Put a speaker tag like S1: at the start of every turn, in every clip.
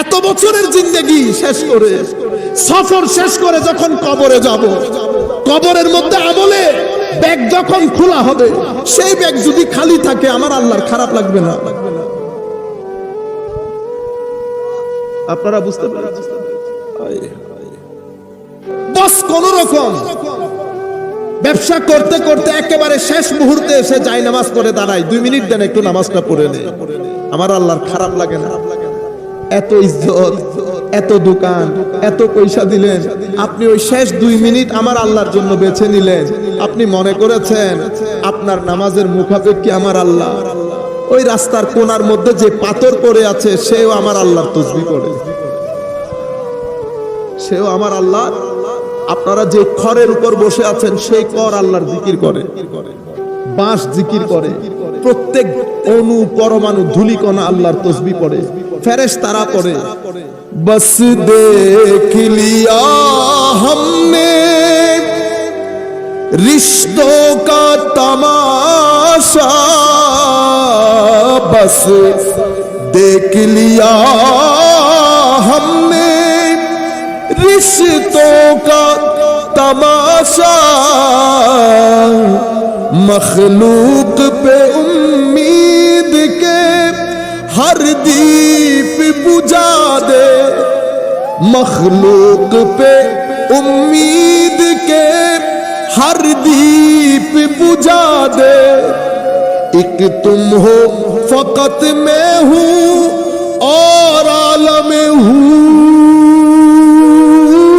S1: এত বছরের জিন্দগি শেষ করে, সফর শেষ করে যখন কবরে যাব, কবরের মধ্যে আমলে ব্যাগ যখন খোলা হবে, সেই ব্যাগ যদি খালি থাকে, আমার আল্লাহর খারাপ লাগবে না। আপনারা বুঝতে বস, কোন রকম। ব্যবসা করতে করতে একেবারে শেষ মুহূর্তে এসে যাই নামাজ পড়ে দাঁড়াই দুই মিনিট দেন, একটু নামাজটা পড়ে নে আমার আল্লাহর খারাপ লাগে না। এত ইজ্জত, এত দোকান, এত পয়সা দিলেন। আপনি ওই শেষ দুই মিনিট আমার আল্লাহর জন্য বেছে নিলেন। আপনি মনে করেছেন, আপনার নামাজের মুখাপেক্ষি আমার আল্লাহ। ওই রাস্তার কোনার মধ্যে যে পাথর পড়ে আছে, সেও আমার আল্লাহর তসবি করে। সেও আমার আল্লাহ। আপনারা যে খড়ের উপর বসে আছেন, সেই কর আল্লাহর জিকির করে। বাঁশ জিকির করে। প্রত্যেক অনু পরমাণু ধুলিকণা আল্লাহর তসবি পড়ে। ফেরেশ তারা পড়ে বস দেখ লিয়া हमने रिश्तों का तमाशा बस देख लिया हमने रिश्तों का तमाशा मखलूक पे مخلوق پہ امید کے ہر دیپ بجا دے ایک تم ہو فقط میں ہوں اور عالم ہوں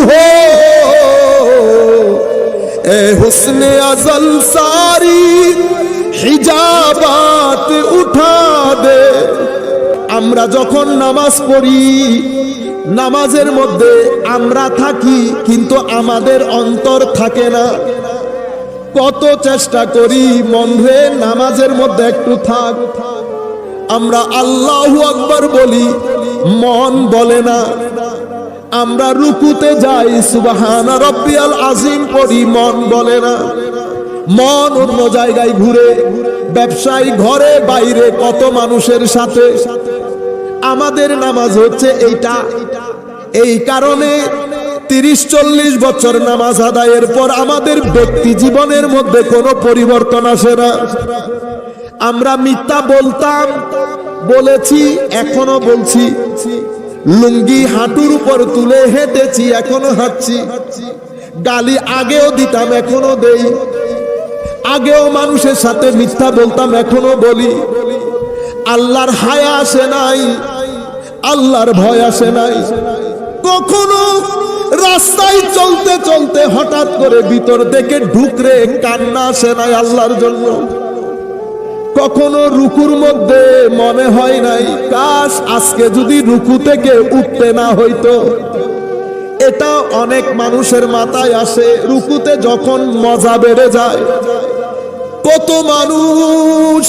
S1: ہو اے حسن ازل ساری হিজাবাত উঠা দে আমরা যখন নামাজ পড়ি নামাজের মধ্যে আমরা থাকি, কিন্তু আমাদের অন্তর থাকে না। কত চেষ্টা করি, মন নামাজের মধ্যে একটু থাক। আমরা আল্লাহ আকবর বলি, মন বলে না। আমরা রুকুতে যাই, সুবাহানা রব্বিয়াল আজিম পড়ি, মন বলে না। মন অন্য জায়গায় ঘুরে, ব্যবসায়ী ঘরে, বাইরে কত মানুষের সাথে। আমাদের নামাজ হচ্ছে এইটা। এই কারণে তিরিশ, চল্লিশ বছর নামাজ আদায়ের পর আমাদের ব্যক্তি জীবনের মধ্যে কোনো পরিবর্তন আসে না। আমরা মিথ্যা বলতাম, বলেছি, এখনও বলছি। লুঙ্গি হাঁটুর উপর তুলে হেঁটেছি, এখনও হাঁটছি। গালি আগেও দিতাম, এখনও দেই। আগেও মানুষের সাথে মিথ্যা বলতাম, এখনও বলি। আল্লাহর হায়া আসে নাই, আল্লাহর ভয় আসে নাই। কখনো রাস্তায় চলতে চলতে হঠাৎ করে ভিতর থেকে ঢুকরে কান্না আসে নাই আল্লাহর জন্য। কখনো রুকুর মধ্যে মনে হয় নাই, কাশ, আজকে যদি রুকু থেকে উঠতে না হইতো। এটা অনেক মানুষের মাথায় আসে, রুকুতে যখন মজা বেড়ে যায়। কত মানুষ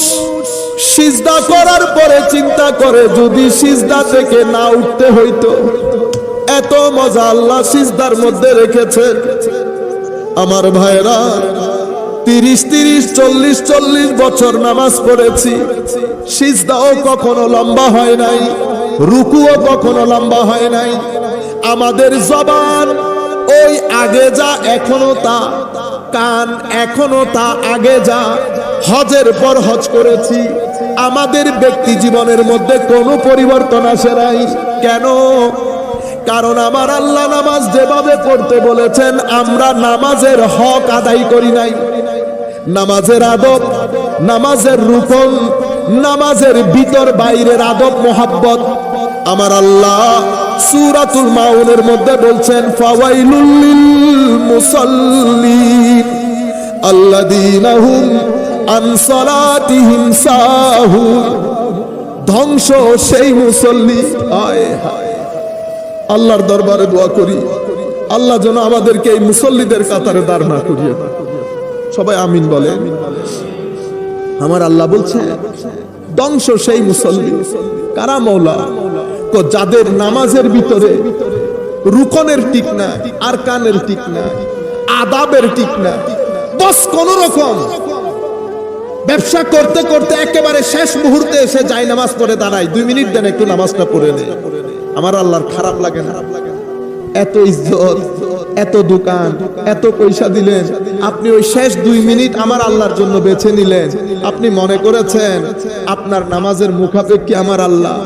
S1: সিজদা করার পরে চিন্তা করে, যদি সিজদা থেকে না উঠতে হইতো। এত মজা আল্লাহ সিজদার মধ্যে রেখেছেন। আমার ভাইরা তিরিশ তিরিশ, চল্লিশ চল্লিশ বছর নামাজ পড়েছি। সিজদাও কখনো লম্বা হয় নাই, রুকুও কখনো লম্বা হয় নাই। আমাদের জবান ওই আগে যা, এখনও তা। কান এখনও তা, আগে যা। হজের পর হজ করেছি। আমাদের ব্যক্তি জীবনের মধ্যে কোনো পরিবর্তন আসে নাই। কেন? কারণ আমার আল্লাহ নামাজ যেভাবে পড়তে বলেছেন, আমরা নামাজের হক আদায় করি নাই। নামাজের আদব, নামাজের রূপন নামাজের ভিতর বাইরের আদব, মোহাব্বত। আমার আল্লাহ সুরাতুল মাউনের মধ্যে বলছেন, ফাওয়াইলুল লিল মুসাল্লিন আল্লাযীনা হুম আন সালাতিহিম সাহুন। ধ্বংস সেই মুসল্লি, আয় হায়। আল্লাহর দরবারে দোয়া করি। আল্লাহ যেন আমাদেরকে এই মুসল্লিদের কাতারে দাঁড় না করিয়ে সবাই আমিন বলে। আমার আল্লাহ বলছে, ধ্বংস সেই মুসল্লি। কারা মৌলা? যাদের নামাজের ভিতরে রুকনের ঠিক না আর কানের ঠিক না আদাবের ঠিক না বস কোন রকম। ব্যবসা করতে করতে একেবারে শেষ মুহূর্তে এসে যাই নামাজ পড়ে দাঁড়ায়। দুই মিনিট দেন একটু নামাজটা পড়ে নেই আমার আল্লাহর খারাপ লাগে না। এত ইজ্জত, এত দোকান, এত পয়সা দিলেন। আপনি ওই শেষ দুই মিনিট আমার আল্লাহর জন্য বেছে নিলেন। আপনি মনে করেছেন, আপনার নামাজের মুখাপেক্ষি আমার আল্লাহ।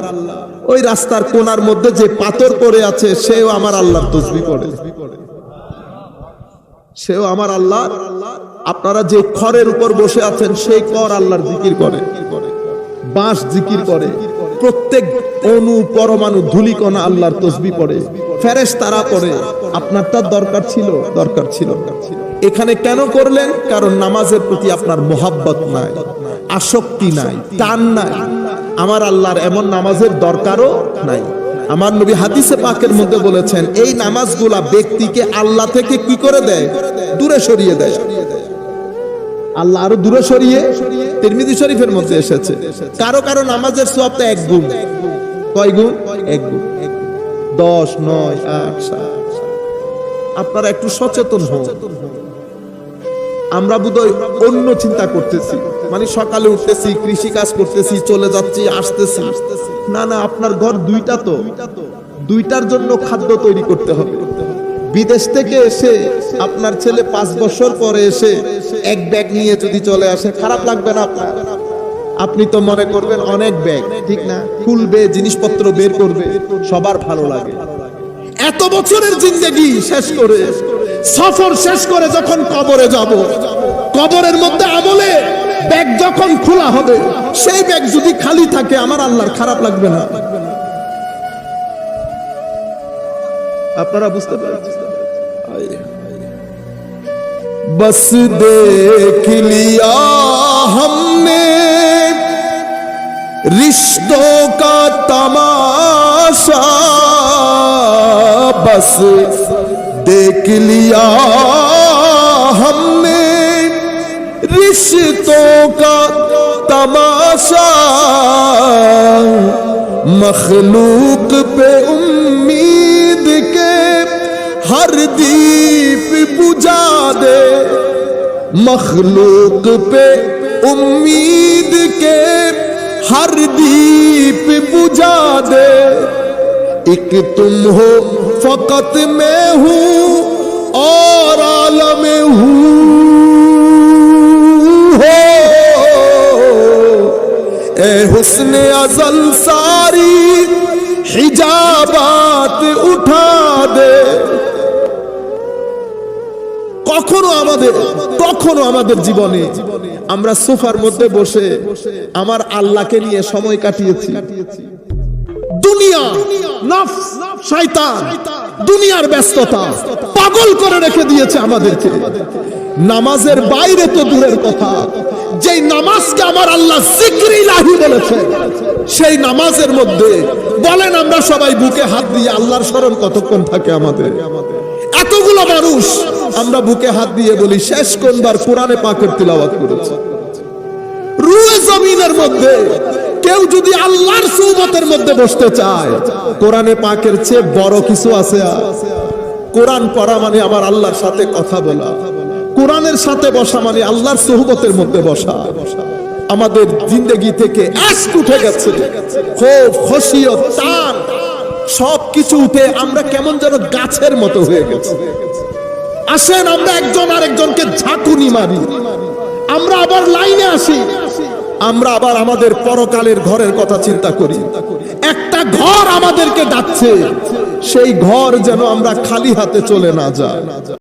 S1: ওই রাস্তার কোনার মধ্যে যে পাথর পড়ে আছে, সেও আমার আল্লাহর তসবি পড়ে। সেও আমার আল্লাহ। আপনারা যে খড়ের উপর বসে আছেন, সেই কর আল্লাহর জিকির করে। বাঁশ জিকির করে। প্রত্যেক অনু পরমাণু, ধুলিকণা আল্লাহর তসবি পড়ে। ফেরেশ তারা পড়ে। আপনার তার দরকার ছিল দরকার ছিল। এখানে কেন করলেন? কারণ নামাজের প্রতি আপনার মোহাব্বত নাই, আসক্তি নাই, টান নাই। আমার আল্লাহর এমন নামাজের দরকারও নাই। আমার নবী হাদিসে পাকের মধ্যে বলেছেন, এই নামাজগুলা ব্যক্তিকে আল্লাহ থেকে কি করে দেয়? দূরে সরিয়ে দেয়। আল্লাহ আরও দূরে সরিয়ে তিরমিজি শরীফের মধ্যে এসেছে। কারও কারও নামাজের সবটা এক গুণ। কয় গুণ? এক গুণ। দশ, নয়, আট, সাত। আপনারা একটু সচেতন হন। আমরা বোধহয় অন্য চিন্তা করতেছি। মানে সকালে উঠতেছি কৃষি কাজ করতেছি, চলে যাচ্ছি, আসতেছি। না না, আপনার ঘর দুইটা তো। দুইটার জন্য খাদ্য তৈরি করতে হবে। বিদেশ থেকে এসে আপনার ছেলে পাঁচ বছর পরে এসে এক ব্যাগ নিয়ে যদি চলে আসে, খারাপ লাগবে না আপনার? আপনি তো মনে করবেন অনেক ব্যাগ, ঠিক না? খুলবে জিনিসপত্র বের করবে, সবার ভালো লাগে। এত বছরের জিন্দগি শেষ করে, সফর শেষ করে যখন কবরে যাব, কবরের মধ্যে আমলে ব্যাগ যখন খোলা হবে, সেই ব্যাগ যদি খালি থাকে, আমার আল্লাহর খারাপ লাগবে না। আপনারা বুঝতে পারছেন? بس دیکھ لیا ہم نے۔ رشتوں کا تماشا۔ بس دیکھ لیا ہم نے۔ رشتوں کا تماشا۔ مخلوق پہ امید کے ہر دی मखलूक पे उम्मीद के हर दीप बुझा दे। एक तुम हो फकत मैं हूँ और आलम हूँ। हो। ए हुस्न अजल सारी हिजाबात उठा दे। কখনো আমাদের কখনো আমাদের জীবনে আমরা সোফার মধ্যে বসে আমার আল্লাহকে নিয়ে সময় কাটিয়েছি। দুনিয়া শয়তান, দুনিয়ার ব্যস্ততা পাগল করে রেখে দিয়েছে আমাদেরকে। নামাজের বাইরে তো দূরের কথা। যেই নামাজকে আমার আল্লাহ জিক্রি লাহি বলেছে, সেই নামাজের মধ্যে বলেন আমরা সবাই বুকে হাত দিয়ে আল্লাহর স্মরণ কতক্ষণ থাকে আমাদের? এতগুলো মানুষ আমরা বুকে হাত দিয়ে বলি, শেষ কোনবার কোরআনে পাকের তিলাওয়াত করেছে? রুয়ে জমিনের মধ্যে, কেউ যদি আল্লাহর সৌবতের মধ্যে বসতে চায়, কোরআনে পাকের চেয়ে বড় কিছু আছে কোরআন পড়া মানে আমার আল্লাহর সাথে কথা বলা। কোরআনের সাথে বসা মানে আল্লাহর সোহবতের মধ্যে বসা। আমাদের জিন্দগি থেকে আশক উঠে গেছে। ক্ষোভ, খসিয়ত টান সব কিছু উঠে আমরা কেমন যেন গাছের মতো হয়ে গেছে। আসেন, আমরা একজন আরেকজনকে ঝাঁকুনি মারি। আমরা আবার লাইনে আসি। আমরা আবার আমাদের পরকালের ঘরের কথা চিন্তা করি। একটা ঘর আমাদেরকে ডাকছে। সেই ঘর যেন আমরা খালি হাতে চলে না যায়